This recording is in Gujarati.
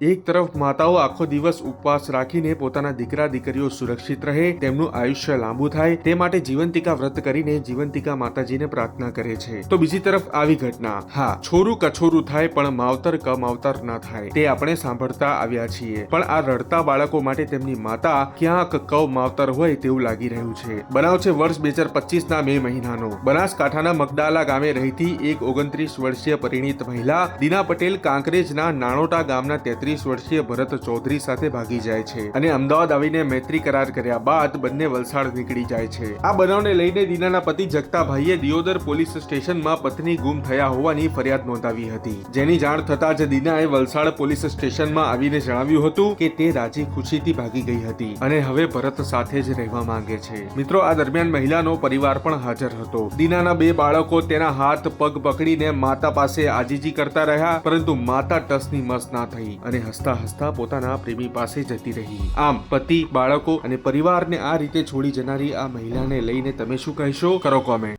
એક તરફ માતાઓ આખો દિવસ ઉપવાસ રાખીને પોતાના દીકરા, દીકરીઓ સુરક્ષિત રહે, તેમનું આયુષ્ય લાંબુ થાય, તે માટે જીવંતિકા વ્રત કરીને જીવંતિકા માતાજીને પ્રાર્થના કરે છે. તો બીજી તરફ આવી ઘટના. હા, છોરું કછોરું થાય પણ માવતર કમાવતર ના થાય. તે આપણે સાંભળતા આવ્યા છીએ. પણ આ રડતા બાળકો માટે તેમની માતા ક્યાંક કવ માવતર હોય તેવું લાગી રહ્યું છે. બનાવ છે વર્ષ બે હજાર પચીસ ના મે મહિનાનો. બનાસકાંઠાના મગડાલા ગામે રહેતી એક ઓગણત્રીસ વર્ષીય પરિણીત મહિલા દીના પટેલ કાંકરેજના નાણોટા ગામના તેત્રીસ વર્ષીય ભરત ચૌધરી સાથે ભાગી જાય છે અને અમદાવાદ આવીને મૈત્રી કરાર કર્યા બાદ બંને વલસાડ નીકળી જાય છે. આ બનાવને લઈને દીનાના પતિ જગતાભાઈએ દિયોદર પોલીસ સ્ટેશનમાં પત્ની ગુમ થયા હોવાની ફરિયાદ નોંધાવી હતી. જેની જાણ થતાં જ દીનાએ વલસાડ પોલીસ સ્ટેશનમાં આવીને જણાવ્યું હતું કે તે રાજી ખુશીથી ભાગી ગઈ હતી અને હવે ભરત સાથે જ રહેવા માંગે છે. મિત્રો, આ દરમિયાન મહિલાનો પરિવાર પણ હાજર હતો. દીનાના બે બાળકો તેના હાથ પગ પકડીને માતા પાસે આજીજી કરતા રહ્યા, પરંતુ માતા ટસની મસ ના થઈ અને હસતા હસતા પોતાના પ્રેમી પાસે જતી રહી. આમ, પતિ, બાળકો અને પરિવારને આ રીતે છોડી જનારી આ મહિલાને લઈને તમે શું કહેશો? કરો કોમેન્ટ